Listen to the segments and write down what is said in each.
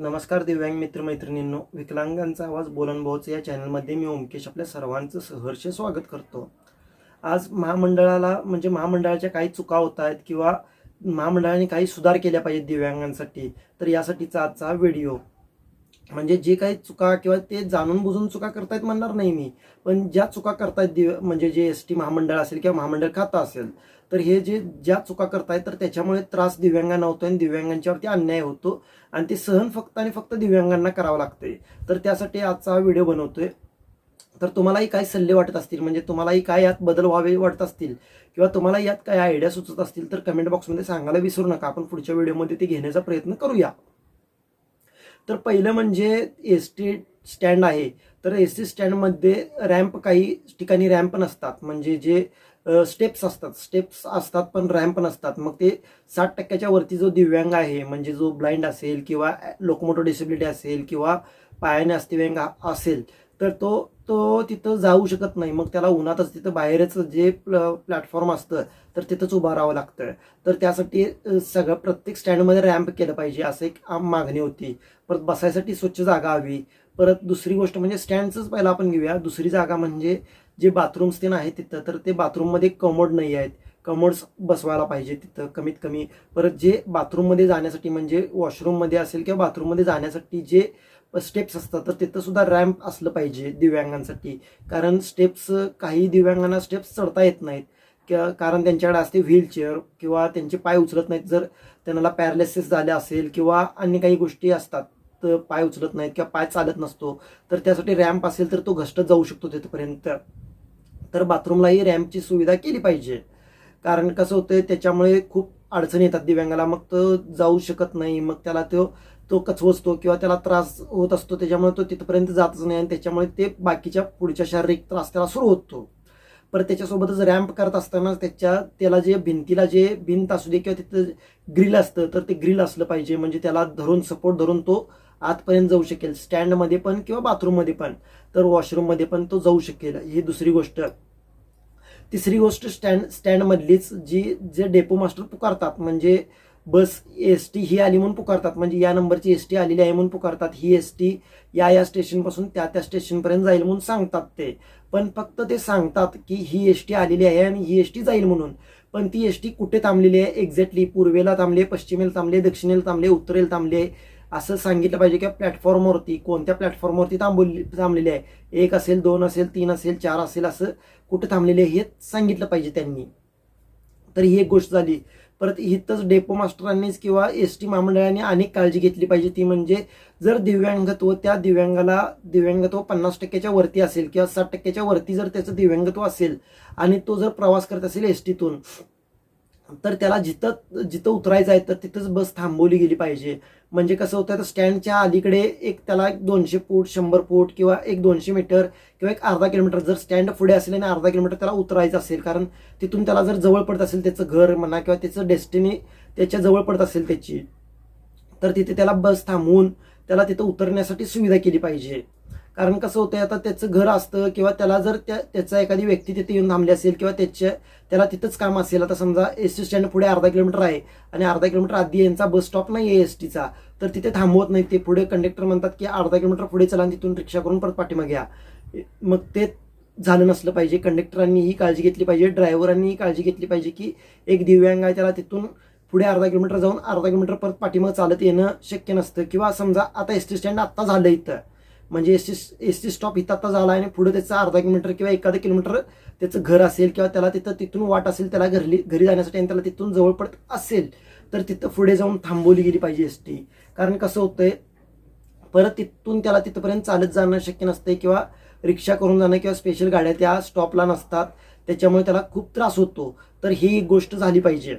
नमस्कार दिव्यांग मित्रमैत्रिणींनो विकलांगांचा आवाज बोलन या चॅनलमध्ये मी ओमकेश आपल्या सर्वांचं सहर्ष स्वागत करतो. आज महामंडळाला म्हणजे महामंडळाच्या काही चुका होत आहेत किंवा महामंडळाने काही सुधार केल्या पाहिजेत दिव्यांगांसाठी तर यासाठीचा आजचा हा व्हिडिओ. म्हणजे जे काही चुका किंवा ते जाणून बुजून चुका करतायत म्हणणार नाही मी. पण ज्या चुका करतायत दिव म्हणजे जे एस टी महामंडळ असेल किंवा महामंडळ खातं असेल तर हे जे ज्या चुका करतायत तर त्याच्यामुळे त्रास दिव्यांगांना होतो आणि दिव्यांगांच्यावरती अन्याय होतो आणि ते सहन फक्त आणि फक्त दिव्यांगांना करावं लागतंय. तर त्यासाठी आजचा हा व्हिडिओ बनवतोय. तर तुम्हालाही काय सल्ले वाटत असतील म्हणजे तुम्हालाही काय यात बदल व्हावे वाटत असतील किंवा तुम्हाला यात काय आयडिया सुचत असतील तर कमेंट बॉक्समध्ये सांगायला विसरू नका. आपण पुढच्या व्हिडिओमध्ये ते घेण्याचा प्रयत्न करूया. तर पहिलं म्हणजे एस टी स्टँड आहे. तर एस टी स्टँडमध्ये रॅम्प काही ठिकाणी रॅम्प नसतात. म्हणजे जे स्टेप्स असतात. स्टेप्स असतात पण रॅम्प नसतात. मग ते साठ टक्क्याच्या वरती जो दिव्यांग आहे म्हणजे जो ब्लाइंड असेल किंवा लोकोमोटो डिसेबिलिटी असेल किंवा पायाने अस्थिव्यांग असेल तर तो तो तिथं जाऊ शकत नाही. मग त्याला उन्हातच तिथं बाहेरच जे प्लॅटफॉर्म असतं तर तिथंच उभं राहावं लागतं. तर त्यासाठी सगळं प्रत्येक स्टँडमध्ये रॅम्प केलं पाहिजे असं एक आम मागणी होती. परत बसायसाठी स्वच्छ जागा हवी. परत दुसरी गोष्ट म्हणजे स्टँडचंच पहिला आपण घेऊया. दुसरी जागा म्हणजे जे बाथरूम्स ते आहेत तिथं तर ते बाथरूममध्ये कमोड नाही आहेत. कमोड्स बसवायला पाहिजे तिथं कमीत कमी. परत जे बाथरूममध्ये जाण्यासाठी म्हणजे वॉशरूममध्ये असेल किंवा बाथरूममध्ये जाण्यासाठी जे स्टेप्स असतात तर तिथं सुद्धा रॅम्प असलं पाहिजे दिव्यांगांसाठी. कारण स्टेप्स काही दिव्यांगांना स्टेप्स चढता येत नाहीत. किंवा कारण त्यांच्याकडे असते व्हीलचेअर किंवा त्यांचे पाय उचलत नाहीत. जर त्यांना पॅरालिसिस झाले असेल किंवा अन्य काही गोष्टी असतात पाय उचलत नाहीत किंवा पाय चालत नसतो तर त्यासाठी रॅम्प असेल तर तो घसटत जाऊ शकतो तिथपर्यंत. तर बाथरूमलाही रॅम्पची सुविधा केली पाहिजे. कारण कसं होतं त्याच्यामुळे खूप अडचणी येतात दिव्यांगाला. मग तो जाऊ शकत नाही मग त्याला तो तो कचवसतो किंवा त्याला त्रास होत असतो. त्याच्यामुळे तो तिथपर्यंत जातच नाही आणि त्याच्यामुळे ते बाकीच्या पुढच्या शारीरिक त्रास त्याला सुरू होतो. परत त्याच्यासोबतच रॅम्प करत असताना त्याच्या त्याला जे भिंतीला जे भिंत असू दे किंवा तिथं ग्रिल असतं तर ते ग्रिल असलं पाहिजे. म्हणजे त्याला धरून सपोर्ट धरून तो आतपर्यंत जाऊ शकेल. स्टँडमध्ये पण किंवा बाथरूममध्ये पण. तर वॉशरूममध्ये पण तो जाऊ शकेल. ही दुसरी गोष्ट. तिसरी गोष्ट स्टँड स्टँडमधलीच जी जे डेपो मास्टर पुकारतात म्हणजे बस एस टी ही आली म्हणून पुकारतात. म्हणजे या नंबरची एस टी आलेली आहे म्हणून पुकारतात. ही एस टी या या स्टेशनपासून त्या त्या स्टेशनपर्यंत जाईल म्हणून सांगतात ते. पण फक्त ते सांगतात की ही एस टी आलेली आहे आणि ही एस टी जाईल म्हणून. पण ती एस टी कुठे थांबलेली आहे? एक्झॅक्टली पूर्वेला थांबली आहे पश्चिमेला थांबली आहे दक्षिणेला थांबली आहे उत्तरेला थांबली आहे. असं सांगितलं पाहिजे की प्लॅटफॉर्मवरती कोणत्या प्लॅटफॉर्मवरती थांबवली थांबलेली आहे? एक असेल दोन असेल तीन असेल चार असेल असं कुठं थांबलेले आहे हे सांगितलं पाहिजे त्यांनी. तर ही एक गोष्ट झाली. परत इथंच डेपो मास्टरांनीच किंवा एस टी महामंडळाने अनेक काळजी घेतली पाहिजे. ती म्हणजे जर दिव्यांगत्व त्या दिव्यांगाला दिव्यांगत्व पन्नास टक्क्याच्या वरती असेल किंवा साठ टक्क्याच्या वरती जर त्याचं दिव्यांगत्व असेल आणि तो जर प्रवास करत असेल एस टीतून तर त्याला जिथं जिथं उतरायचं आहे तर तिथंच बस थांबवली गेली पाहिजे. म्हणजे कसं होतं तर स्टँडच्या अलीकडे एक त्याला एक दोनशे फूट शंभर फूट किंवा एक दोनशे मीटर किंवा एक अर्धा किलोमीटर जर स्टँड पुढे असेल आणि अर्धा किलोमीटर त्याला उतरायचं असेल कारण तिथून त्याला जर जवळ पडत असेल त्याचं घर म्हणा किंवा त्याचं डेस्टिनी त्याच्याजवळ पडत असेल त्याची तर तिथे त्याला बस थांबवून त्याला तिथं उतरण्यासाठी सुविधा केली पाहिजे. कारण कसं होतंय आता त्याचं घर असतं किंवा त्याला जर त्या त्याचा एखादी व्यक्ती तिथे येऊन थांबली असेल किंवा त्याच्या त्याला तिथंच काम असेल आता समजा एस टी स्टँड पुढे अर्धा किलोमीटर आहे आणि अर्धा किलोमीटर आधी यांचा बस स्टॉप नाही आहे एस टीचा तर तिथे थांबवत नाही ते. पुढे कंडक्टर म्हणतात की अर्धा किलोमीटर पुढे चला आणि तिथून रिक्षा करून परत पाठीमागे या. मग ते झालं नसलं पाहिजे. कंडक्टरांनी ही काळजी घेतली पाहिजे ड्रायव्हरांनी ही काळजी घेतली पाहिजे की एक दिव्यांग आहे त्याला तिथून पुढे अर्धा किलोमीटर जाऊन अर्धा किलोमीटर परत पाठीमाग चालत येणं शक्य नसतं. किंवा समजा आता एस टी स्टँड आत्ता झालं इथं. म्हणजे S T S T stop इथं आता झाला आणि पुढे त्याचं अर्धा किलोमीटर किंवा एखादं किलोमीटर त्याचं घर असेल किंवा त्याला तिथं तिथून वाट असेल त्याला घरली घरी जाण्यासाठी आणि त्याला तिथून जवळ पडत असेल तर तिथं पुढे जाऊन थांबवली गेली पाहिजे एस टी. कारण कसं होतंय परत तिथून त्याला तिथपर्यंत चालत जाणं शक्य नसते किंवा रिक्षा करून जाणं किंवा स्पेशल गाड्या त्या स्टॉपला नसतात त्याच्यामुळे त्याला खूप त्रास होतो. तर ही एक गोष्ट झाली पाहिजे.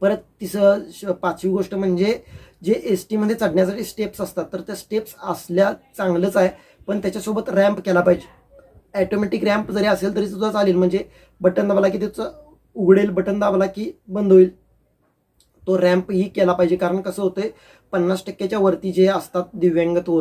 परत तिसरं श- पाचवी गोष्ट म्हणजे जे एस टीमध्ये चढण्यासाठी स्टेप्स असतात तर त्या स्टेप्स असल्या चांगलंच आहे पण त्याच्यासोबत रॅम्प केला पाहिजे. ॲटोमॅटिक रॅम्प जरी असेल तरी सुद्धा चालेल म्हणजे बटन दाबला की त्याचं उघडेल बटन दाबला की बंद होईल. तो रॅम्पही केला पाहिजे. कारण कसं होतंय पन्नास टक्क्याच्या वरती जे असतात दिव्यांगत्व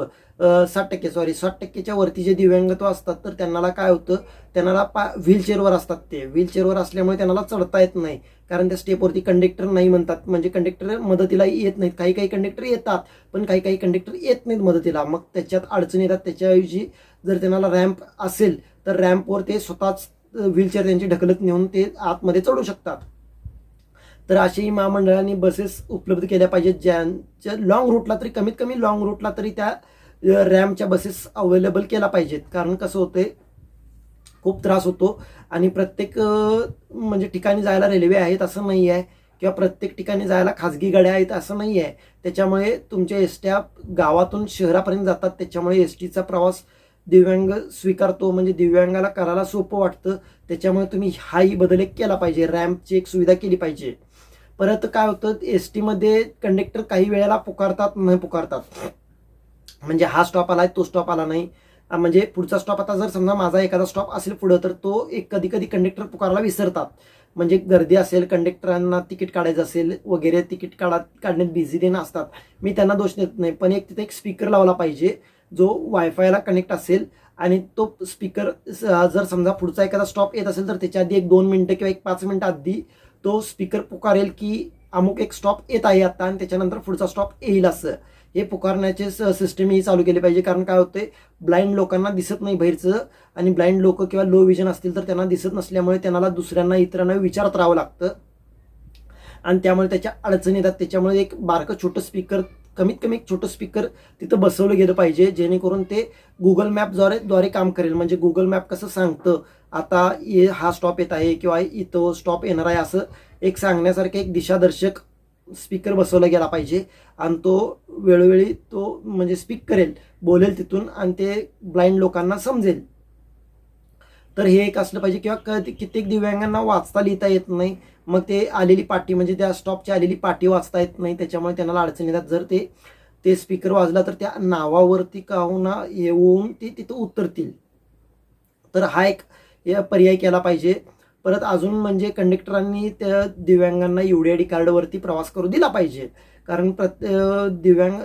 साठ टक्के सॉरी साठ टक्क्याच्या वरती जे दिव्यांगत्व असतात तर त्यांना काय होतं त्यांना पा व्हीलचेअरवर असतात ते. व्हीलचेअरवर असल्यामुळे त्यांना चढता येत नाही. कारण त्या स्टेपवरती कंडक्टर नाही म्हणतात. म्हणजे कंडक्टर मदतीला येत नाहीत. काही काही कंडक्टर येतात पण काही काही कंडक्टर येत नाहीत मदतीला. मग त्याच्यात अडचणी येतात. त्याच्याऐवजी जर त्यांना रॅम्प असेल तर रॅम्पवर ते स्वतःच व्हीलचेअर त्यांची ढकलत नेऊन ते आतमध्ये चढू शकतात. तर अशी महामंडळाने बसेस उपलब्ध केल्या पाहिजेत ज्यांच्या लॉंग रूटला तरी कमीत कमी लॉंग रूटला तरी त्या रॅमच्या बसेस अवेलेबल केल्या पाहिजेत. कारण कसं होतंय खूप त्रास होतो आणि प्रत्येक म्हणजे ठिकाणी जायला रेल्वे आहेत असं नाही आहे किंवा प्रत्येक ठिकाणी जायला खाजगी गाड्या आहेत असं नाही आहे त्याच्यामुळे तुमच्या एस ट्या गावातून शहरापर्यंत जातात त्याच्यामुळे एस टीचा प्रवास दिव्यांग स्वीकारतो म्हणजे दिव्यांगाला करायला सोपं वाटतं. त्याच्यामुळे तुम्ही हाही बदल एक केला पाहिजे. रॅम्पची एक सुविधा केली पाहिजे. परत काय होतं एस टीमध्ये कंडक्टर काही वेळेला पुकारतात न पुकारतात. म्हणजे हा स्टॉप आलाय तो स्टॉप आला नाही. म्हणजे पुढचा स्टॉप आता जर समजा माझा एखादा स्टॉप असेल पुढं तर तो एक कधी कधी कंडक्टर पुकारला विसरतात. म्हणजे गर्दी असेल कंडक्टरांना तिकीट काढायचं असेल वगैरे तिकीट काढा काढण्यात बिझी देणं असतात मी त्यांना दोष देत नाही पण एक तिथे एक स्पीकर लावला पाहिजे. जो वायफायला कनेक्ट असेल आणि तो स्पीकर जर समजा पुढचा एखादा स्टॉप येत असेल तर त्याच्या आधी एक दोन मिनटं किंवा एक पाच मिनटं आधी तो स्पीकर पुकारेल की अमुक एक स्टॉप येत आहे आता आणि त्याच्यानंतर पुढचा स्टॉप येईल असं. हे पुकारण्याचे सिस्टम ही चालू केली पाहिजे. कारण काय होते ब्लाइंड लोकांना दिसत नाही बाहेरचं आणि ब्लाइंड लोक किंवा लो विजन असतील तर त्यांना दिसत नसल्यामुळे त्यांना दुसऱ्यांना इतरांना विचारत राहावं लागतं. आणि त्यामुळे त्याच्या अडचणी येतात. त्याच्यामुळे एक बारकं छोटं स्पीकर कमीत कमी एक छोटं स्पीकर तिथं बसवलं गेलं पाहिजे जेणेकरून ते गुगल मॅपद्वारे द्वारे काम करेल. म्हणजे गुगल मॅप कसं सांगतं आता ये हा स्टॉप येत आहे किंवा इथं स्टॉप येणार आहे असं एक सांगण्यासारखं एक दिशादर्शक स्पीकर बसवला गेला पाहिजे. आणि तो वेळोवेळी तो म्हणजे स्पीक करेल बोलेल तिथून आणि ते ब्लाइंड लोकांना समजेल. तर हे एक असलं पाहिजे किंवा क- कित्येक दिव्यांगांना वाचता लिहिता येत नाही. मग ते आलेली पाटी म्हणजे त्या स्टॉपची आलेली पाटी वाचता येत नाही. त्याच्यामुळे त्यांना अडचण येतात. जर ते ते स्पीकर वाजला तर त्या नावावरती काहुना येऊन ते तिथं उतरतील. तर हा एक पर्याय केला पाहिजे. परत अजून म्हणजे कंडक्टरांनी त्या दिव्यांगांना डी कार्डवरती प्रवास करू दिला पाहिजे. कारण प्रत्ये दिव्यांग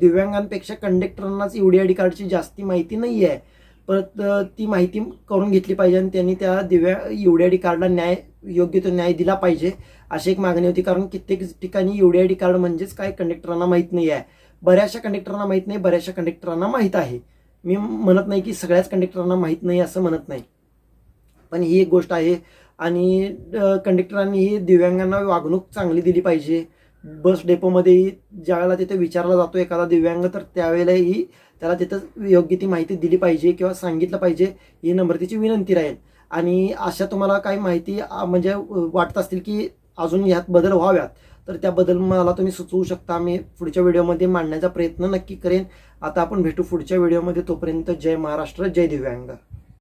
दिव्यांगांपेक्षा कंडक्टरांनाच डी कार्डची जास्ती माहिती नाही आहे परत ती माहिती करून घेतली पाहिजे आणि त्यांनी त्या दिव्या युडीआयडी कार्डला न्याय योग्य तो न्याय दिला पाहिजे अशी एक मागणी होती. कारण कित्येक ठिकाणी युडीआयडी कार्ड म्हणजेच काय कंडक्टरांना माहीत नाही आहे. बऱ्याचशा कंडक्टरांना माहीत नाही बऱ्याचशा कंडक्टरांना माहीत आहे. मी म्हणत नाही की सगळ्याच कंडक्टरांना माहीत नाही असं म्हणत नाही. पण ही एक गोष्ट आहे आणि कंडक्टरांनी ही दिव्यांगांना वागणूक चांगली दिली पाहिजे. बस डेपोमध्येही ज्यावेळेला तिथे विचारला जातो एखादा दिव्यांग तर त्यावेळेलाही त्याला तिथं योग्य ती माहिती दिली पाहिजे किंवा सांगितलं पाहिजे ही नम्रतेची विनंती राहील. आणि अशा तुम्हाला काही माहिती म्हणजे वाटत असतील की अजून ह्यात बदल व्हाव्यात तर त्या बदल मला तुम्ही सुचवू शकता. मी पुढच्या व्हिडिओमध्ये मांडण्याचा प्रयत्न नक्की करेन. आता आपण भेटू पुढच्या व्हिडिओमध्ये. तोपर्यंत जय महाराष्ट्र जय दिव्यांग.